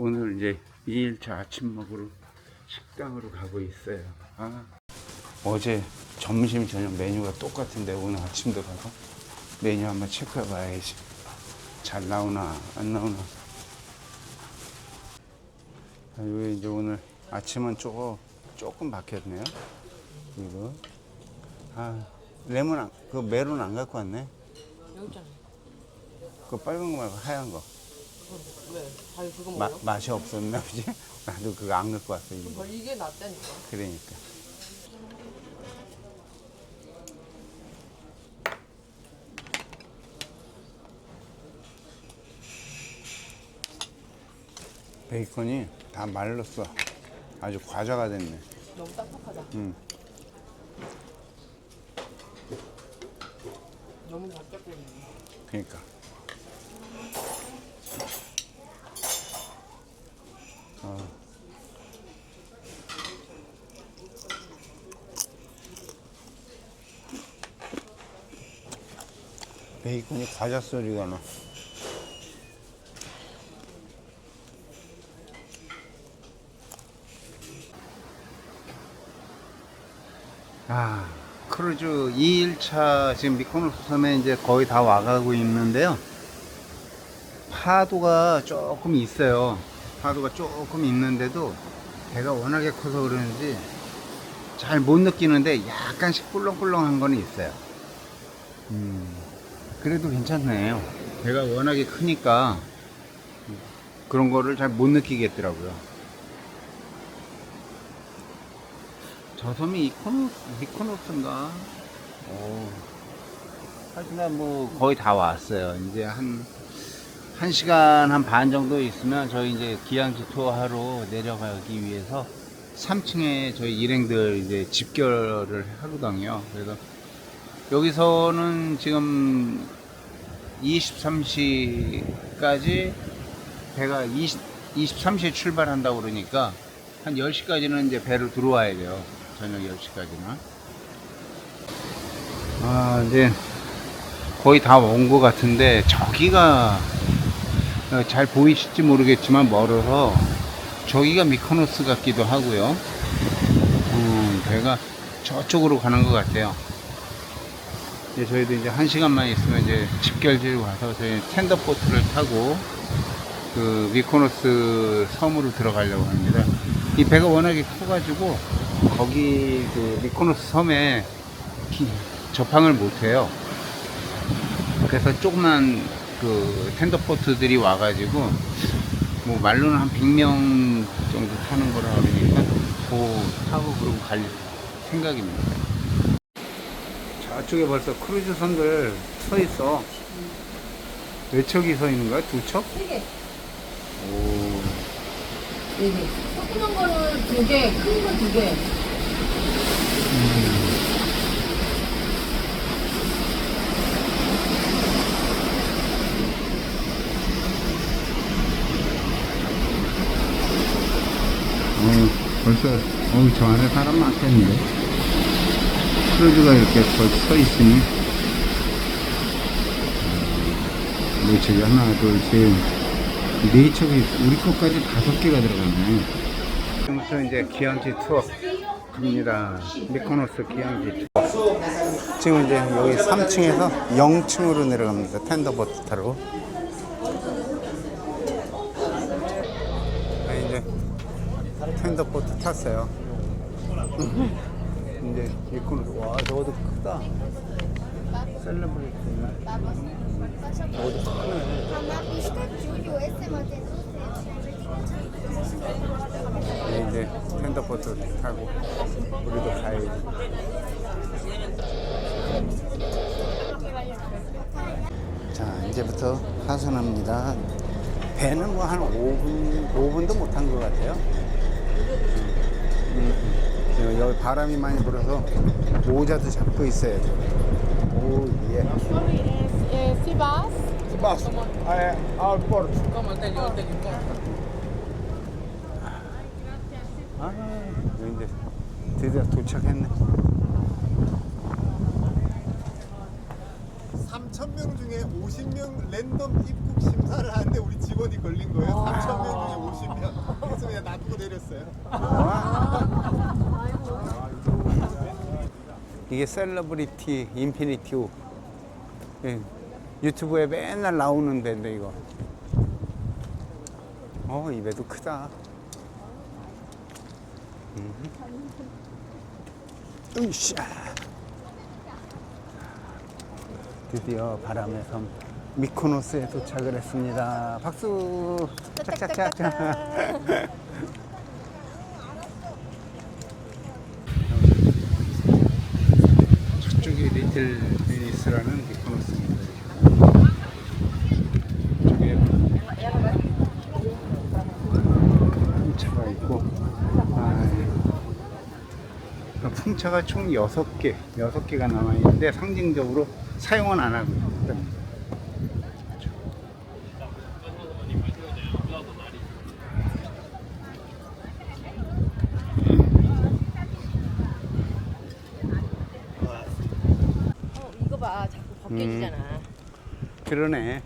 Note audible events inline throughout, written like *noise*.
오늘 이제 2일차 아침 먹으러 식당으로 가고 있어요. 아, 어제 점심 저녁 메뉴가 똑같은데 오늘 아침도 가서 메뉴 한번 체크해 봐야지. 잘 나오나 안 나오나. 아, 여기 이제 오늘 아침은 조금 조금 바뀌었네요. 이거 아 레몬 안, 그 메론 안 갖고 왔네. 여기 있잖아. 그 빨간 거 말고 하얀 거. 그거 마, 먹어요? 맛이 없었나 보지? *laughs* 나도 그거 안 갖고 왔어. 이거. 뭐 이게 낫다니까. 그러니까. 베이컨이 다 말랐어. 아주 과자가 됐네. 너무 딱딱하다. 음. 너무 바짝 구우네. 그러니까. 어. 베이컨이 과자 소리가 나. 아, 크루즈 2일차 지금 미코노스 섬에 이제 거의 다 와가고 있는데요. 파도가 조금 있어요. 파도가 조금 있는데도 배가 워낙에 커서 그러는지 잘 못 느끼는데 약간씩 꿀렁꿀렁한 거는 있어요. 음, 그래도 괜찮네요. 배가 워낙에 크니까 그런 거를 잘 못 느끼겠더라고요. 저 섬이 이코노, 미코노스인가? 오. 하여튼간 뭐 거의 다 왔어요. 이제 한, 한 시간 한 반 정도 있으면 저희 이제 기항지 투어 하러 내려가기 위해서 3층에 저희 일행들 이제 집결을 하거든요. 그래서 여기서는 지금 23시까지 배가 20, 23시에 출발한다고 그러니까 한 10시까지는 이제 배로 들어와야 돼요. 저녁 10시까지는. 아, 이제 거의 다 온 것 같은데 저기가 어, 잘 보이실지 모르겠지만 멀어서 저기가 미코노스 같기도 하고요. 음, 배가 저쪽으로 가는 것 같아요. 이제 저희도 이제 한 시간만 있으면 이제 집결지로 가서 저희 텐더보트를 타고 그 미코노스 섬으로 들어가려고 합니다. 이 배가 워낙에 커가지고 거기 그 미코노스 섬에 기- 접항을 못해요. 그래서 조그만 그 텐더보트들이 와가지고 뭐 말로는 한 100명 정도 타는 거라 그러니까 그 타고 그러고 갈 생각입니다. 저쪽에 벌써 크루즈 선들 서 있어. 몇 척이 서 있는 거야? 두 척? 세 개. 오. 네 개. 조그만 거는 두 개, 큰거두 개. 어, 벌써, 어, 저 안에 사람 많겠는데? 크루즈가 이렇게 서, 서 있으니. 네 척이 하나, 둘, 셋. 네 척이, 우리 것까지 다섯 개가 들어갔네. 지금부터 이제 기항지 투어 갑니다. 미코노스 기항지 투어. 지금 이제 여기 3층에서 0층으로 내려갑니다. 텐더보트 타러. 텐더포트 탔어요. *laughs* 이제 일꾼으로 와 저것도 크다. 셀러브레이트. 저것도 크네. 네, 이제 텐더보트 타고 우리도 가야지. 자 이제부터 하선합니다. 배는 뭐 한 5분 5분도 못한 것 같아요. 음, 음. 여기 바람이 많이 불어서 모자도 잡고 있어야 돼요. 오, 예. Puerto. ¿Cómo te yo te digo? 아, 여기 이제 드디어 도착했네. 3,000명 중에 50명 랜덤 입국 심사를 하는데 우리 직원이 걸린 거예요. 3,000명 중에 50명. 그래서 그냥 놔두고 내렸어요. 이게 셀러브리티 인피니티 우. 예, 유튜브에 맨날 나오는 데인데 이거. 어, 이 배도 크다. 음. 으쌰. 드디어 바람의 섬 미코노스에 도착을 했습니다. 박수! 짝짝짝. *laughs* 저쪽이 리틀 베니스라는 미코노스입니다. 저쪽에 풍차가 있고, 아, 풍차가 총 6개, 6개가 남아있는데 상징적으로 사용은 안 하고 있다. 어, 이거 봐. 자꾸 벗겨지잖아. 그러네.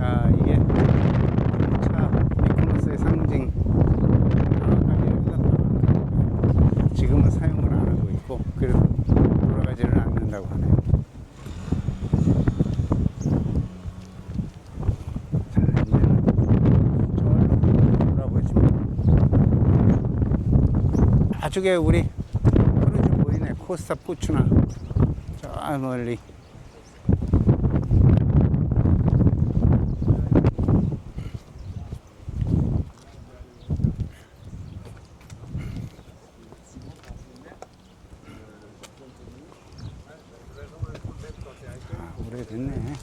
아, 이게 차 미코노스의 상징. 정확하게 흘렀다. 지금은 사용을 안 하고 있고, 그래서 돌아가지를 않는다고 하네요. 자, 이제는 저기로 돌아보시면 나중에 우리 크루즈 보이네. 코스타 푸추나. 저 멀리. 아, 오래됐네. 음.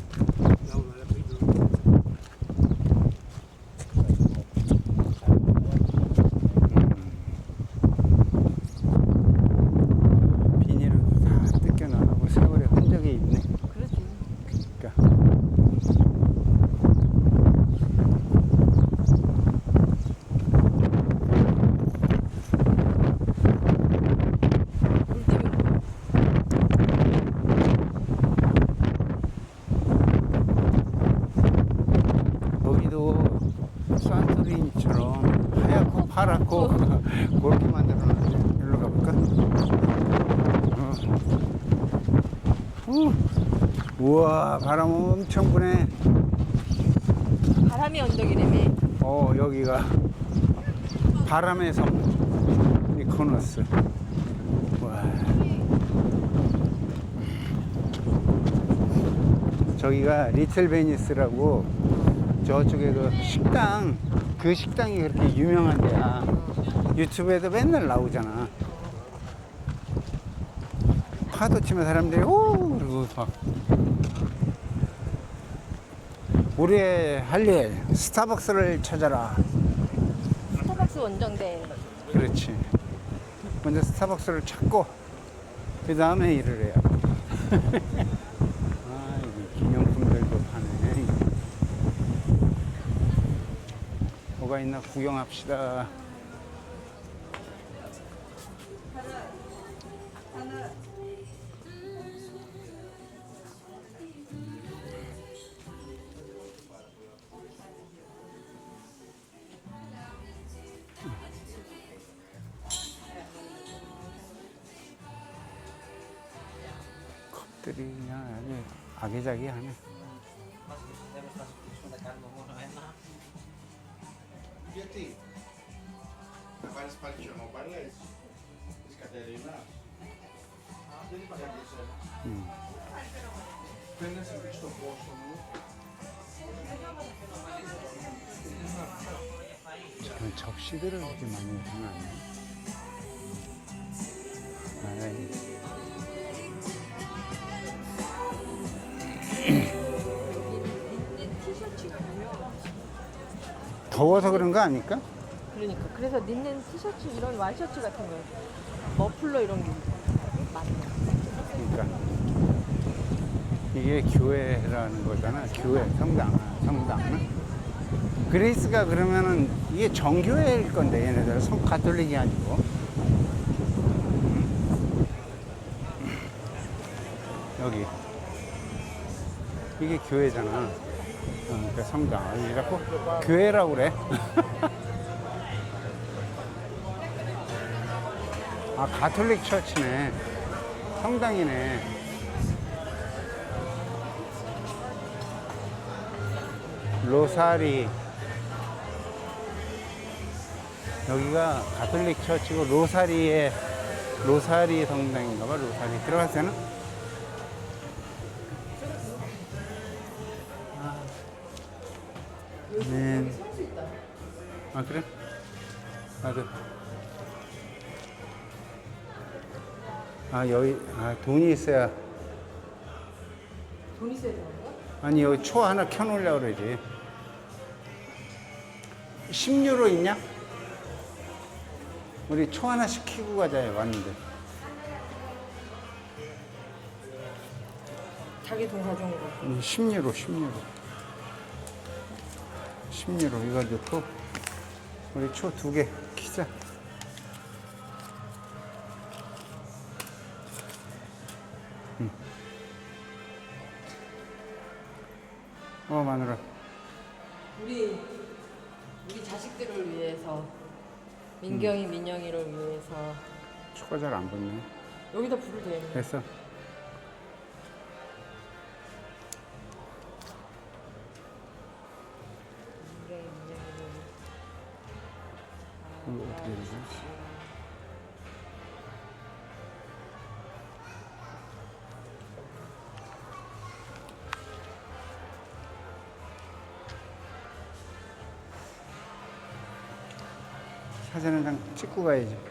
비닐을 다 뜯겨나가고 세월의 흔적이 있네. 그렇지. 그러니까. 물 때문에. 거기도 산토리니처럼 하얗고 파랗고 그렇게 만들어놨네. 일로 가볼까? 어. 우. 우와 바람 엄청 부네. 바람이 언덕이라며. 어 여기가 바람의 섬 미코노스. 와. 저기가 리틀 베니스라고 저쪽에 그 식당 그 식당이 그렇게 유명한 데야. 유튜브에도 맨날 나오잖아. 파도 치면 사람들이 오 그러고 막 우리의 할 일 스타벅스를 찾아라. 스타벅스 원정대. 그렇지. 먼저 스타벅스를 찾고 그 다음에 일을 해야. 아 여기 기념품들도 파네. 뭐가 있나 구경합시다. 컵들이 그냥 아주 아기자기하네. 음. 접시들을 이렇게 많이 해놨네. 아이. 더워서 그런 거 아닐까? 그러니까. 그래서 린넨 티셔츠 이런 와이셔츠 같은 거. 머플러 이런 게 많네. 그러니까 이게 교회라는 거잖아. 교회, 성당, 성당. 그레이스가 그러면은 이게 정교회일 건데 얘네들 성 가톨릭이 아니고. 여기 이게 교회잖아. 어, 그러니까 성당. 왜 자꾸 교회라고 그래? *laughs* 아, 가톨릭 처치네. 성당이네. 로사리. 여기가 가톨릭 처치고 로사리의 로사리 성당인가 봐, 로사리. 되 나? 네. 아, 그래? 나도. 아, 여기, 아, 돈이 있어야. 돈 있어야 되는 거야? 아니, 여기 초 하나 켜놓으려고 그러지. 10유로 있냐? 우리 초 하나 시키고 가자, 왔는데. 자기 돈 가져온 거. 음, 10유로, 10유로. 10유로. 이거 넣고, 우리 초 두 개 키자. 음. 어, 마누라. 우리 우리 자식들을 위해서 민경이 민영이를 위해서 초가 잘 안 붙네. 여기다 불을 대. 됐어. 되지? 사진 한 장 찍고 가야지.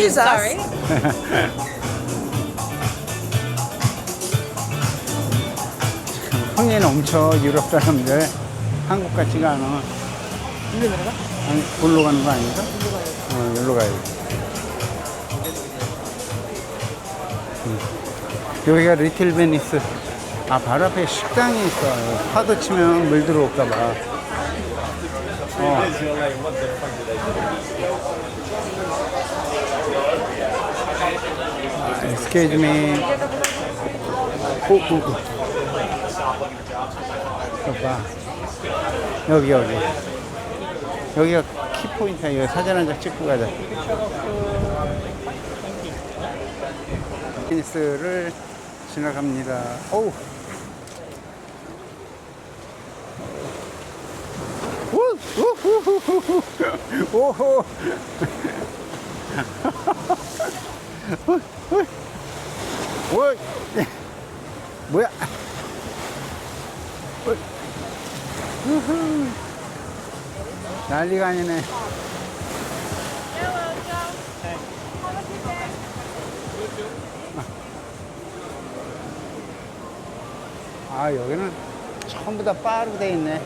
Excuse us. Sorry. *laughs* 흥이 넘쳐 유럽 사람들 한국 같지가 않아. 일로 내려가? 아니 골로 가는 거 아닌가? 어, 여기로 가야 돼. 음. 여기가 리틀 베니스. 아, 바로 앞에 식당이 있어. 파도 치면 물 들어올까 봐. 어. Excuse me. 오, 오, 오. 이거 봐. 여기, 여기. 여기가 키포인트야. 여기 사진 한 장 찍고 가자. 피니스를 지나갑니다. 오우. 오호. *laughs* 오, 뭐야? 어. 우후. 난리가 아니네. 아, 여기는 전부 다 바로 돼 있네.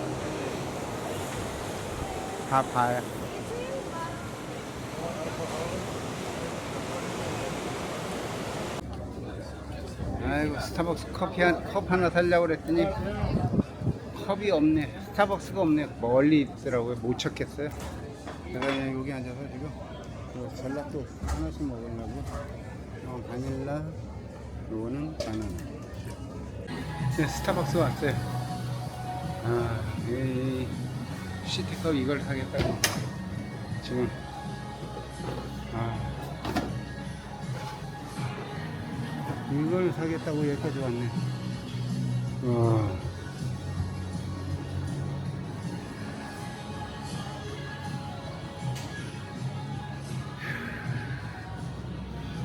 다 봐요. 아이고, 스타벅스 커피 한, 컵 하나 사려고 그랬더니 컵이 없네. 스타벅스가 없네. 멀리 있더라고요. 못 찾겠어요. 제가 여기 앉아서 지금 그 젤라또 하나씩 먹으려고. 어, 바닐라, 요거는 바나나. 네, 스타벅스 왔어요. 아, 이 시티컵 이걸 사겠다고. 지금. 아. 이걸 사겠다고 여기까지 왔네. 와.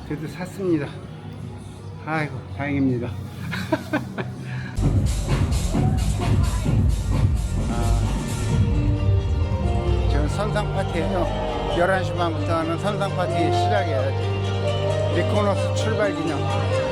그래도 샀습니다. 아이고, 다행입니다. *laughs* 아, 지금 선상 파티예요. 11시 반부터 하는 선상 파티 시작해야지. 미코노스 출발 기념.